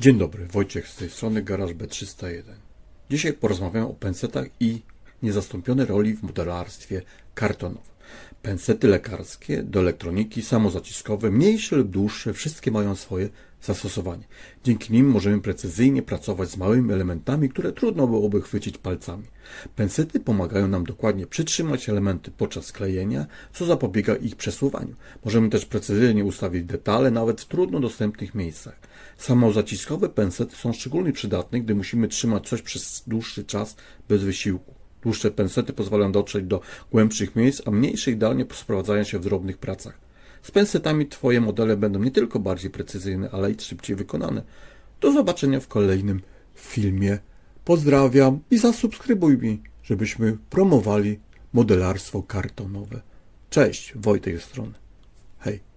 Dzień dobry, Wojciech z tej strony Garaż B301. Dzisiaj porozmawiamy o pensetach i niezastąpionej roli w modelarstwie kartonowym. Pensety lekarskie, do elektroniki, samozaciskowe, mniejsze lub dłuższe, wszystkie mają swoje zastosowanie. Dzięki nim możemy precyzyjnie pracować z małymi elementami, które trudno byłoby chwycić palcami. Pensety pomagają nam dokładnie przytrzymać elementy podczas klejenia, co zapobiega ich przesuwaniu. Możemy też precyzyjnie ustawić detale nawet w trudno dostępnych miejscach. Samozaciskowe pensety są szczególnie przydatne, gdy musimy trzymać coś przez dłuższy czas bez wysiłku. Dłuższe pensety pozwalają dotrzeć do głębszych miejsc, a mniejsze idealnie sprowadzają się w drobnych pracach. Z pensetami Twoje modele będą nie tylko bardziej precyzyjne, ale i szybciej wykonane. Do zobaczenia w kolejnym filmie. Pozdrawiam i zasubskrybuj mi, żebyśmy promowali modelarstwo kartonowe. Cześć, Wojtek strony. Hej.